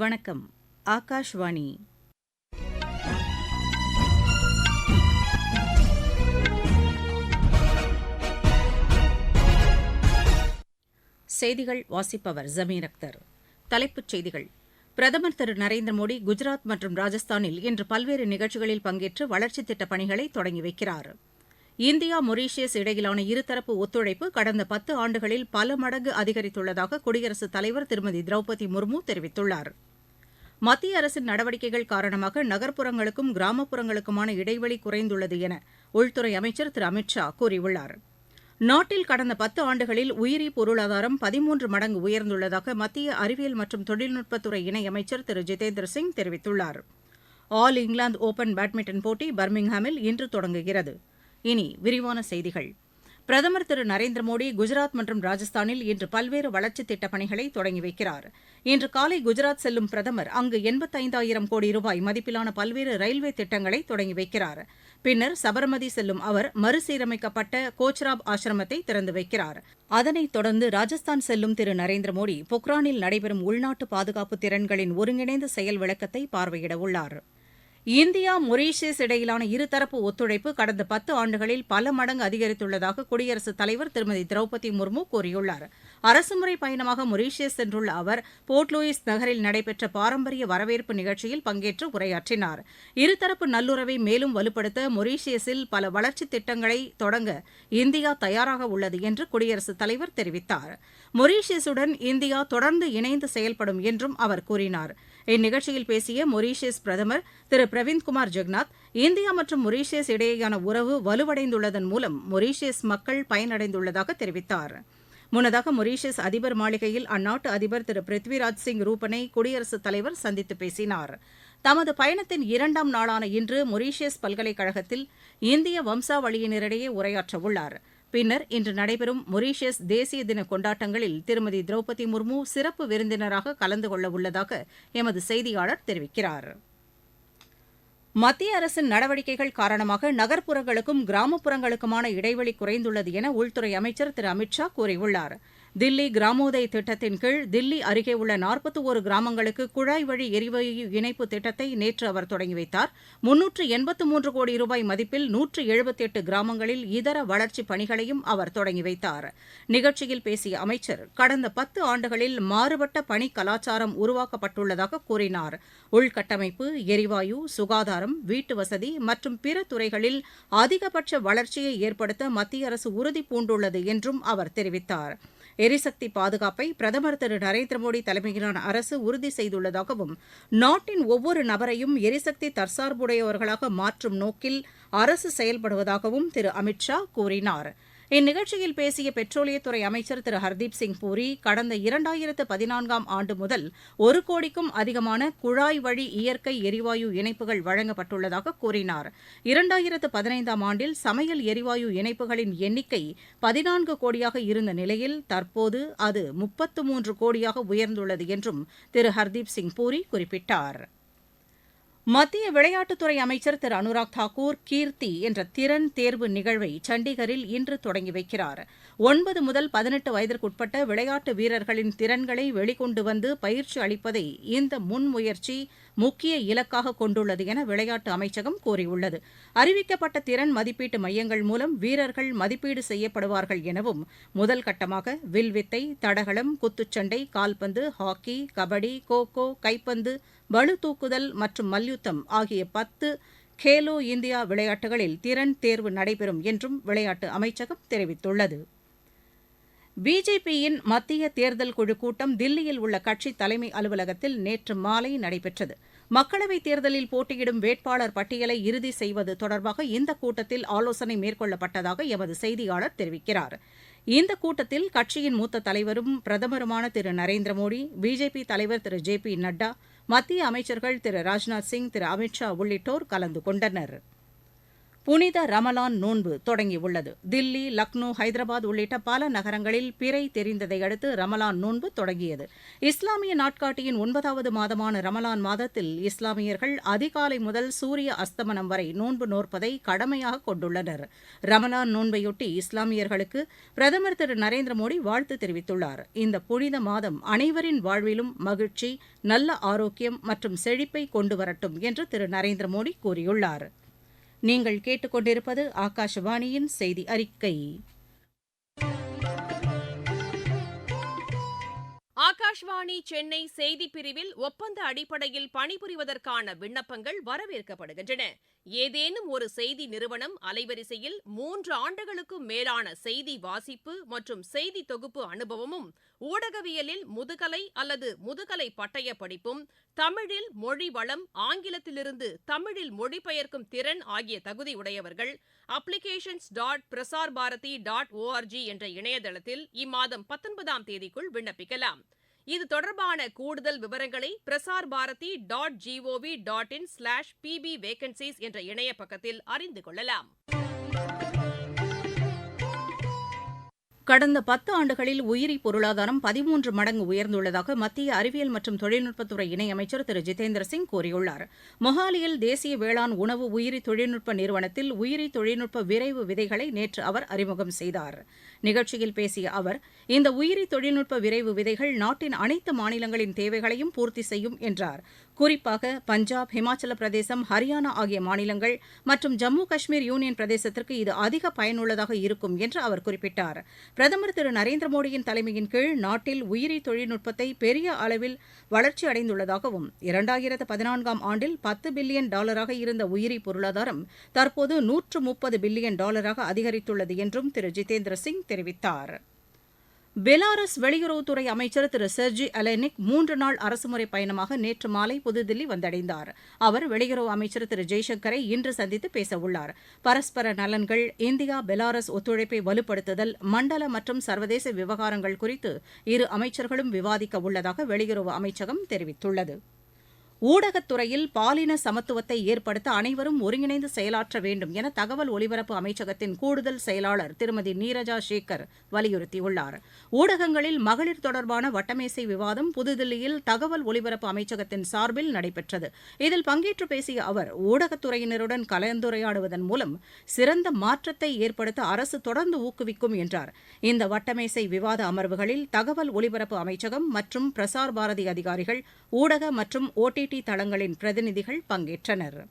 வணக்கம். ஆகாஷ்வாணி. செய்திகள் வாசிப்பவர் ஜமீர் அக்தர். தலைப்புச் செய்திகள். பிரதமர் திரு நரேந்திர மோடி குஜராத் மற்றும் ராஜஸ்தானில் இன்று பல்வேறு நிகழ்ச்சிகளில் பங்கேற்று வளர்ச்சித் திட்டப் பணிகளை தொடங்கி வைக்கிறார். இந்தியா மொரீஷியஸ் இடையிலான இருதரப்பு ஒத்துழைப்பு கடந்த பத்து ஆண்டுகளில் பல மடங்கு அதிகரித்துள்ளதாக குடியரசுத் தலைவர் திருமதி திரௌபதி முர்மு தெரிவித்துள்ளார். மத்திய அரசின் நடவடிக்கைகள் காரணமாக நகர்ப்புறங்களுக்கும் கிராமப்புறங்களுக்குமான இடைவெளி குறைந்துள்ளது என உள்துறை அமைச்சர் திரு அமித் ஷா கூறியுள்ளார். நாட்டில் கடந்த பத்து ஆண்டுகளில் உயிரி பொருளாதாரம் பதிமூன்று மடங்கு உயர்ந்துள்ளதாக மத்திய அறிவியல் மற்றும் தொழில்நுட்பத்துறை இணையமைச்சர் திரு ஜிதேந்திர சிங் தெரிவித்துள்ளார். ஆல் இங்கிலாந்து ஒபன் பேட்மிண்டன் போட்டி பர்மிங்ஹாமில் இன்று தொடங்குகிறது. இனி விரிவான செய்திகள். பிரதமர் திரு நரேந்திர மோடி குஜராத் மற்றும் ராஜஸ்தானில் இன்று பல்வேறு வளர்ச்சித் திட்டப் பணிகளை தொடங்கி வைக்கிறார். இன்று காலை குஜராத் செல்லும் பிரதமர் அங்கு எண்பத்தைந்தாயிரம் கோடி ரூபாய் மதிப்பிலான பல்வேறு ரயில்வே திட்டங்களை தொடங்கி வைக்கிறார். பின்னர் சபர்மதி செல்லும் அவர் மறுசீரமைக்கப்பட்ட கோச்ராப் ஆசிரமத்தை திறந்து வைக்கிறார். அதனைத் தொடர்ந்து ராஜஸ்தான் செல்லும் திரு நரேந்திர மோடி பொக்ரானில் நடைபெறும் உள்நாட்டு பாதுகாப்பு திறன்களின் ஒருங்கிணைந்த செயல் விளக்கத்தை பார்வையிட உள்ளார். இந்தியா மொரீஷியஸ் இடையிலான இருதரப்பு ஒத்துழைப்பு கடந்த பத்து ஆண்டுகளில் பல மடங்கு அதிகரித்துள்ளதாக குடியரசுத் தலைவர் திருமதி திரௌபதி முர்மு கூறியுள்ளார். அரசுமுறை பயணமாக மொரீஷியஸ் சென்றுள்ள அவர் போர்ட் லூயிஸ் நகரில் நடைபெற்ற பாரம்பரிய வரவேற்பு நிகழ்ச்சியில் பங்கேற்று உரையாற்றினார். இருதரப்பு நல்லுறவை மேலும் வலுப்படுத்த மொரீஷியஸில் பல வளர்ச்சித் திட்டங்களை தொடங்க இந்தியா தயாராக உள்ளது என்று குடியரசுத் தலைவர் தெரிவித்தார். மொரீஷியஸுடன் இந்தியா தொடர்ந்து இணைந்து செயல்படும் என்றும் அவர் கூறினார். இந்நிகழ்ச்சியில் பேசிய மொரீஷியஸ் பிரதமர் திரு பிரவிந்த்குமார் ஜெகநாத் இந்தியா மற்றும் மொரீஷியஸ் இடையேயான உறவு வலுவடைந்துள்ளதன் மூலம் மொரீஷியஸ் மக்கள் பயனடைந்துள்ளதாக தெரிவித்தார். முன்னதாக மொரீஷியஸ் அதிபர் மாளிகையில் அந்நாட்டு அதிபர் திரு பிருத்விராஜ் சிங் ரூபனை குடியரசுத் தலைவர் சந்தித்து பேசினார். தமது பயணத்தின் இரண்டாம் நாளான இன்று மொரீஷியஸ் பல்கலைக்கழகத்தில் இந்திய வம்சாவளியினரிடையே உரையாற்றவுள்ளார். பின்னர் இன்று நடைபெறும் மொரீஷியஸ் தேசிய தின கொண்டாட்டங்களில் திருமதி திரௌபதி முர்மு சிறப்பு விருந்தினராக கலந்து கொள்ள உள்ளதாக எமது செய்தியாளர் தெரிவிக்கிறார். மத்திய அரசின் நடவடிக்கைகள் காரணமாக நகர்ப்புறங்களுக்கும் கிராமப்புறங்களுக்குமான இடைவெளி குறைந்துள்ளது என உள்துறை அமைச்சர் திரு அமித் ஷா கூறியுள்ளார். தில்லி கிராமோதய் திட்டத்தின் கீழ் தில்லி அருகே உள்ள நாற்பத்தி ஒரு கிராமங்களுக்கு குழாய் வழி எரிவாயு இணைப்பு திட்டத்தை நேற்று அவர் தொடங்கி வைத்தார். முன்னூற்று எண்பத்து மூன்று கோடி ரூபாய் மதிப்பில் நூற்று எழுபத்தி எட்டு கிராமங்களில் இதர வளர்ச்சிப் பணிகளையும் அவர் தொடங்கி வைத்தார். நிகழ்ச்சியில் பேசிய அமைச்சர் கடந்த பத்து ஆண்டுகளில் மாறுபட்ட பணி கலாச்சாரம் உருவாக்கப்பட்டுள்ளதாக கூறினார். உள்கட்டமைப்பு எரிவாயு சுகாதாரம் வீட்டு வசதி மற்றும் பிற துறைகளில் அதிகபட்ச வளர்ச்சியை ஏற்படுத்த மத்திய அரசு உறுதி பூண்டுள்ளது என்றும் அவர் தெரிவித்தார். எரிசக்தி பாதுகாப்பை பிரதமர் திரு நரேந்திர மோடி தலைமையிலான அரசு உறுதி செய்துள்ளதாகவும் நாட்டின் ஒவ்வொரு நபரையும் எரிசக்தி தற்சார்புடையவர்களாக மாற்றும் நோக்கில் அரசு செயல்படுவதாகவும் திரு அமித் ஷா கூறினார். இந்நிகழ்ச்சியில் பேசிய பெட்ரோலியத்துறை அமைச்சர் திரு ஹர்தீப் சிங் பூரி கடந்த இரண்டாயிரத்து பதினான்காம் ஆண்டு முதல் ஒரு கோடிக்கும் அதிகமான குழாய் வழி இயற்கை எரிவாயு இணைப்புகள் வழங்கப்பட்டுள்ளதாக கூறினார். இரண்டாயிரத்து பதினைந்தாம் ஆண்டில் சமையல் எரிவாயு இணைப்புகளின் எண்ணிக்கை பதினான்கு கோடியாக இருந்த நிலையில் தற்போது அது முப்பத்து மூன்று கோடியாக உயர்ந்துள்ளது என்றும் திரு ஹர்தீப் சிங் பூரி குறிப்பிட்டார். மத்திய விளையாட்டுத்துறை அமைச்சர் திரு அனுராக் தாக்கூர் கீர்த்தி என்ற திறன் தேர்வு நிகழ்வை சண்டிகரில் இன்று தொடங்கி வைக்கிறார். ஒன்பது முதல் பதினெட்டு வயதிற்குட்பட்ட விளையாட்டு வீரர்களின் திறன்களை வெளிக்கொண்டு வந்து பயிற்சி அளிப்பதை இந்த முன்முயற்சி முக்கிய இலக்காக கொண்டுள்ளது என விளையாட்டு அமைச்சகம் கூறியுள்ளது. அறிவிக்கப்பட்ட திறன் மதிப்பீட்டு மையங்கள் மூலம் வீரர்கள் மதிப்பீடு செய்யப்படுவார்கள் எனவும் முதல் கட்டமாக வில்வித்தை தடகளம் குத்துச்சண்டை கால்பந்து ஹாக்கி கபடி கோகோ கைப்பந்து பளுதூக்குதல் மற்றும் மல்யுத்தம் ஆகிய பத்து கேலோ இந்தியா விளையாட்டுகளில் திறன் தேர்வு நடைபெறும் என்றும் விளையாட்டு அமைச்சகம் தெரிவித்துள்ளது. பிஜேபியின் மத்திய தேர்தல் குழு கூட்டம் தில்லியில் உள்ள கட்சி தலைமை அலுவலகத்தில் நேற்று மாலை நடைபெற்றது. மக்களவைத் தேர்தலில் போட்டியிடும் வேட்பாளர் பட்டியலை இறுதி செய்வது தொடர்பாக இந்த கூட்டத்தில் ஆலோசனை மேற்கொள்ளப்பட்டதாக எமது செய்தியாளர் தெரிவிக்கிறார். இந்த கூட்டத்தில் கட்சியின் மூத்த தலைவரும் பிரதமருமான திரு நரேந்திர மோடி பிஜேபி தலைவர் திரு ஜே பி நட்டா மத்திய அமைச்சர்கள் திரு ராஜ்நாத் சிங் திரு அமித் ஷா உள்ளிட்டோர் கலந்து கொண்டனர். புனித ரமலான் நோன்பு தொடங்கியுள்ளது. தில்லி லக்னோ ஹைதராபாத் உள்ளிட்ட பல நகரங்களில் பிறை தெரிந்ததை அடுத்து ரமலான் நோன்பு தொடங்கியது. இஸ்லாமிய நாட்காட்டியின் ஒன்பதாவது மாதமான ரமலான் மாதத்தில் இஸ்லாமியர்கள் அதிகாலை முதல் சூரிய அஸ்தமனம் வரை நோன்பு நோற்பதை கடமையாக கொண்டுள்ளனர். ரமலான் நோன்பையொட்டி இஸ்லாமியர்களுக்கு பிரதமர் திரு நரேந்திர மோடி வாழ்த்து தெரிவித்துள்ளார். இந்த புனித மாதம் அனைவரின் வாழ்விலும் மகிழ்ச்சி நல்ல ஆரோக்கியம் மற்றும் செழிப்பை கொண்டு வரட்டும் என்று திரு நரேந்திர மோடி கூறியுள்ளார். நீங்கள் கேட்டுக்கொண்டிருப்பது ஆகாஷவாணியின் செய்தி அறிக்கை. ஆகாஷ்வாணி சென்னை செய்திப் பிரிவில் ஒப்பந்த அடிப்படையில் பணிபுரிவதற்கான விண்ணப்பங்கள் வரவேற்கப்படுகின்றன. ஏதேனும் ஒரு செய்தி நிறுவனம் அலைவரிசையில் மூன்று ஆண்டுகளுக்கும் மேலான செய்தி வாசிப்பு மற்றும் செய்தி தொகுப்பு அனுபவமும் ஊடகவியலில் முதுகலை அல்லது முதுகலை பட்டய படிப்பும் தமிழில் மொழி வளம் ஆங்கிலத்திலிருந்து தமிழில் மொழிபெயர்க்கும் திறன் ஆகிய தகுதி உடையவர்கள் applications dot Prasar Bharati dot ORG என்ற இணையதளத்தில் இம்மாதம் பத்தொன்பதாம் தேதிக்குள் விண்ணப்பிக்கலாம். இது தொடர்பான கூடுதல் விவரங்களை Prasar Bharati dot GOV dot in slash PB vacancies என்ற இணைய பக்கத்தில் அறிந்து கொள்ளலாம். கடந்த பத்து ஆண்டுகளில் உயிரி பொருளாதாரம் பதிமூன்று மடங்கு உயர்ந்துள்ளதாக மத்திய அறிவியல் மற்றும் தொழில்நுட்பத்துறை இணையமைச்சர் திரு. ஜிதேந்திர சிங் கூறியுள்ளார். மொஹாலியில் தேசிய வேளாண் உணவு உயிரி தொழில்நுட்ப நிறுவனத்தில் உயிரி தொழில்நுட்ப விரைவு விதைகளை நேற்று அவர் அறிமுகம் செய்தார். நிகழ்ச்சியில் பேசிய அவர் இந்த உயிரி தொழில்நுட்ப விரைவு விதைகள் நாட்டின் அனைத்து மாநிலங்களின் தேவைகளையும் பூர்த்தி செய்யும் என்றார். குறிப்பாக பஞ்சாப் ஹிமாச்சல பிரதேசம் ஹரியானா ஆகிய மாநிலங்கள் மற்றும் ஜம்மு காஷ்மீர் யூனியன் பிரதேசத்திற்கு இது அதிக பயனுள்ளதாக இருக்கும் என்று அவர் குறிப்பிட்டார். பிரதமர் திரு நரேந்திர மோடியின் தலைமையின் கீழ் நாட்டில் உயிரி தொழில்நுட்பத்தை பெரிய அளவில் வளர்ச்சி அடைந்துள்ளதாகவும் இரண்டாயிரத்து பதினான்காம் ஆண்டில் பத்து பில்லியன் டாலராக இருந்த உயிரி பொருளாதாரம் தற்போது நூற்று முப்பது பில்லியன் டாலராக அதிகரித்துள்ளது என்றும் திரு ஜிதேந்திர சிங் தெரிவித்தார். பெலாரஸ் வெளியுறவுத்துறை அமைச்சர் திரு செர்ஜி அலெனிக் மூன்று நாள் அரசுமுறை பயணமாக நேற்று மாலை புதுதில்லி வந்தடைந்தார். அவர் வெளியுறவு அமைச்சர் திரு ஜெய்சங்கரை இன்று சந்தித்து பேசவுள்ளார். பரஸ்பர நலன்கள் இந்தியா பெலாரஸ் ஒத்துழைப்பை வலுப்படுத்துதல் மண்டல மற்றும் சர்வதேச விவகாரங்கள் குறித்து இரு அமைச்சர்களும் விவாதிக்க உள்ளதாக வெளியுறவு அமைச்சகம் தெரிவித்துள்ளது. ஊடகத்துறையில் பாலின சமத்துவத்தை ஏற்படுத்த அனைவரும் ஒருங்கிணைந்து செயலாற்ற வேண்டும் என தகவல் ஒலிபரப்பு அமைச்சகத்தின் கூடுதல் செயலாளர் திருமதி நீரஜா சேகர் வலியுறுத்தியுள்ளார். ஊடகங்களில் மகளிர் தொடர்பான வட்டமேசை விவாதம் புதுதில்லியில் தகவல் ஒலிபரப்பு அமைச்சகத்தின் சார்பில் நடைபெற்றது. இதில் பங்கேற்று பேசிய அவர் ஊடகத்துறையினருடன் கலந்துரையாடுவதன் மூலம் சிறந்த மாற்றத்தை ஏற்படுத்த அரசு தொடர்ந்து ஊக்குவிக்கும் என்றார். இந்த வட்டமேசை விவாத அமர்வுகளில் தகவல் ஒலிபரப்பு அமைச்சகம் மற்றும் பிரசார் பாரதி அதிகாரிகள் ஊடக மற்றும் ஓடிடி தளங்களின் பிரதிநிதிகள் பங்கேற்றனர்.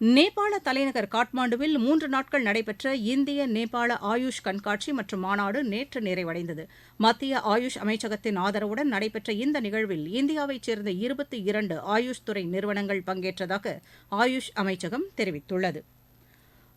நேபாள தலைநகர் காட்மாண்டுவில் மூன்று நாட்கள் நடைபெற்ற இந்திய நேபாள ஆயுஷ் கண்காட்சி மற்றும் மாநாடு நேற்று நிறைவடைந்தது. மத்திய ஆயுஷ் அமைச்சகத்தின் ஆதரவுடன் நடைபெற்ற இந்த நிகழ்வில் இந்தியாவைச் சேர்ந்த இருபத்தி இரண்டு ஆயுஷ் துறை நிறுவனங்கள் பங்கேற்றதாக ஆயுஷ் அமைச்சகம் தெரிவித்துள்ளது.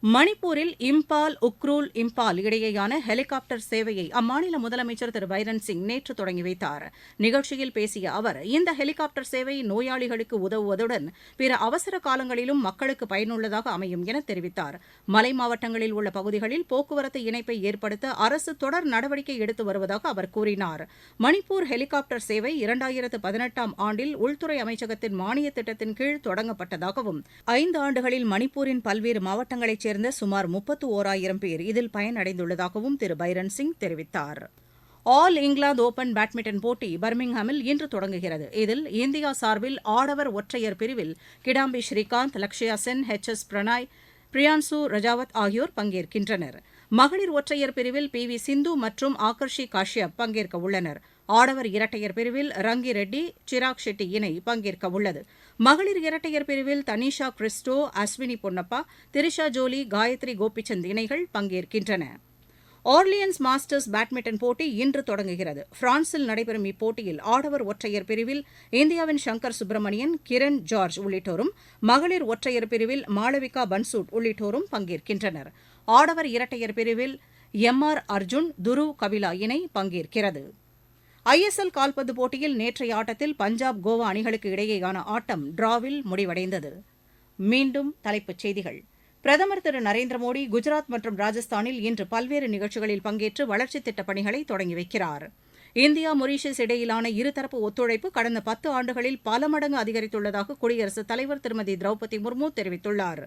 மணிப்பூரில் இம்பால் உக்ரூல் இம்பால் இடையேயான ஹெலிகாப்டர் சேவையை அம்மாநில முதலமைச்சர் திரு. பைரன் சிங் நேற்று தொடங்கி வைத்தார். நிகழ்ச்சியில் பேசிய அவர் இந்த ஹெலிகாப்டர் சேவை நோயாளிகளுக்கு உதவுவதுடன் பிற அவசர காலங்களிலும் மக்களுக்கு பயனுள்ளதாக அமையும் என தெரிவித்தார். மலை மாவட்டங்களில் உள்ள பகுதிகளில் போக்குவரத்து இணைப்பை ஏற்படுத்த அரசு தொடர் நடவடிக்கை எடுத்து வருவதாக அவர் கூறினார். மணிப்பூர் ஹெலிகாப்டர் சேவை இரண்டாயிரத்து பதினெட்டாம் ஆண்டில் உள்துறை அமைச்சகத்தின் மானிய திட்டத்தின் கீழ் தொடங்கப்பட்டதாகவும் ஐந்து ஆண்டுகளில் மணிப்பூரின் பல்வேறு மாவட்டங்களைச் சேர்ந்த சுமார் முப்பத்து ஓராயிரம் பேர் இதில் பயனடைந்துள்ளதாகவும் திரு. பைரன் சிங் தெரிவித்தார். ஆல் இங்கிலாந்து ஓபன் பேட்மிண்டன் போட்டி பர்மிங்ஹாமில் இன்று தொடங்குகிறது. இதில் இந்தியா சார்பில் ஆடவர் ஒற்றையர் பிரிவில் கிடாம்பி ஸ்ரீகாந்த் லக்ஷயா சென் ஹெச் எஸ். பிரணாய் பிரியான்சு ரஜாவத் ஆகியோர் பங்கேற்கின்றனர். மகளிர் ஒற்றையர் பிரிவில் பி. வி. சிந்து மற்றும் ஆகர்ஷி காஷ்யப் பங்கேற்க உள்ளனர் ஆடவர் இரட்டையர் பிரிவில் ரங்கி ரெட்டி சிராக் ஷெட்டி இணை பங்கேற்க உள்ளது மகளிர் இரட்டையர் பிரிவில் தனிஷா கிறிஸ்டோ அஸ்வினி பொன்னப்பா திரிஷா ஜோலி காயத்ரி கோபிச்சந்த் இணைகள் பங்கேற்கின்றன. ஆர்லியன்ஸ் மாஸ்டர்ஸ் பேட்மிண்டன் போட்டி இன்று தொடங்குகிறது. பிரான்சில் நடைபெறும் இப்போட்டியில் ஆடவர் ஒற்றையர் பிரிவில் இந்தியாவின் சங்கர் சுப்பிரமணியன் கிரண் ஜார்ஜ் உள்ளிட்டோரும் மகளிர் ஒற்றையர் பிரிவில் மாளவிகா பன்சூட் உள்ளிட்டோரும் பங்கேற்கின்றனர். ஆடவர் இரட்டையர் பிரிவில் எம் ஆர் அர்ஜுன் துருவ் கபிலா இணை பங்கேற்கிறது. ஐஎஸ்எல் கால்பந்து போட்டியில் நேற்றைய ஆட்டத்தில் பஞ்சாப் கோவா அணிகளுக்கு இடையேயான ஆட்டம் டிராவில் முடிவடைந்தது. மீண்டும் தலைப்புச் செய்திகள். பிரதமர் திரு நரேந்திர மோடி குஜராத் மற்றும் ராஜஸ்தானில் இன்று பல்வேறு நிகழ்ச்சிகளில் பங்கேற்று வளர்ச்சித் திட்டப் பணிகளை தொடங்கி வைக்கிறார். இந்தியா மொரீஷியஸ் இடையிலான இருதரப்பு ஒத்துழைப்பு கடந்த பத்து ஆண்டுகளில் பல மடங்கு அதிகரித்துள்ளதாக குடியரசுத் தலைவர் திருமதி திரௌபதி முர்மு தெரிவித்துள்ளார்.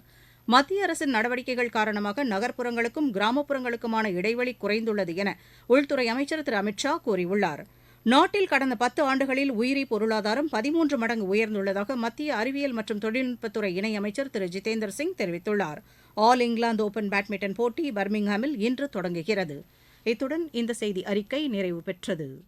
மத்திய அரசின் நடவடிக்கைகள் காரணமாக நகர்ப்புறங்களுக்கும் கிராமப்புறங்களுக்குமான இடைவெளி குறைந்துள்ளது என உள்துறை அமைச்சர் திரு அமித் ஷா கூறியுள்ளார். நாட்டில் கடந்த பத்து ஆண்டுகளில் உயிரி பொருளாதாரம் பதிமூன்று மடங்கு உயர்ந்துள்ளதாக மத்திய அறிவியல் மற்றும் தொழில்நுட்பத்துறை இணையமைச்சர் திரு. ஜிதேந்தர் சிங் தெரிவித்துள்ளார். ஆல் இங்கிலாந்து ஓபன் பேட்மிண்டன் போட்டி பர்மிங்ஹாமில் இன்று தொடங்குகிறது. இத்துடன் இந்த செய்தி அறிக்கை நிறைவு பெற்றது.